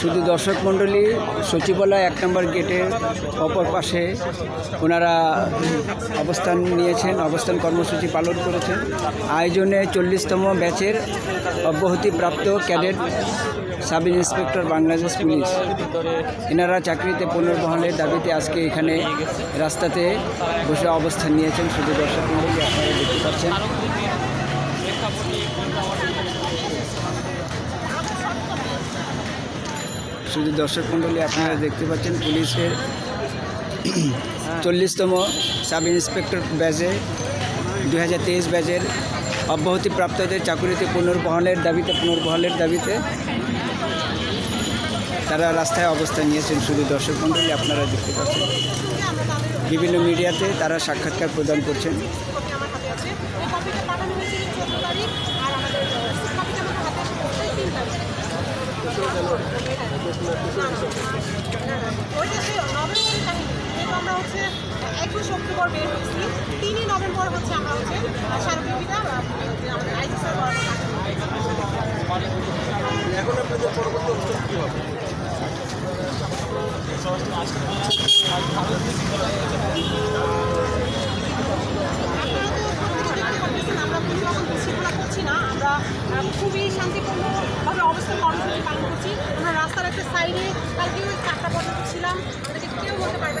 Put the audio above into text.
শুধু দর্শক মণ্ডলী, সচিবালয় এক নম্বর গেটের অপর পাশে ওনারা অবস্থান নিয়েছেন, অবস্থান কর্মসূচি পালন করেছেন। আয়োজনে চল্লিশতম ব্যাচের অব্যাহতিপ্রাপ্ত cadet sub inspector Bangladesh police. এনারা চাকরিতে পুনর্বহালের দাবিতে আজকে এখানে রাস্তাতে বসে অবস্থান নিয়েছেন। শুধু দর্শক মণ্ডলী, আপনারা দেখতে পাচ্ছেন। শুধু দর্শক মণ্ডলী আপনারা দেখতে পাচ্ছেন পুলিশের চল্লিশতম সাব ইন্সপেক্টর ব্যাচে দু হাজার তেইশ ব্যাচের অব্যাহতিপ্রাপ্তদের চাকুরিতে পুনর্বহলের দাবিতে পুনর্বহলের দাবিতে তারা রাস্তায় অবস্থান নিয়েছেন শুধু দর্শক মণ্ডলী আপনারা দেখতে পাচ্ছেন। বিভিন্ন মিডিয়াতে তারা সাক্ষাৎকার প্রদান করছেন। আমরা হচ্ছে একুশ অক্টোবর বের নভেম্বর হচ্ছে আমরা হচ্ছে স্মারকলিপিটা যে আমাদের আইজি স্যার আমরা কোনো রকম না আমরা খুবই শান্তিপূর্ণভাবে অবস্থান আমাদেরকে কেউ বলতে পারবে না আমরা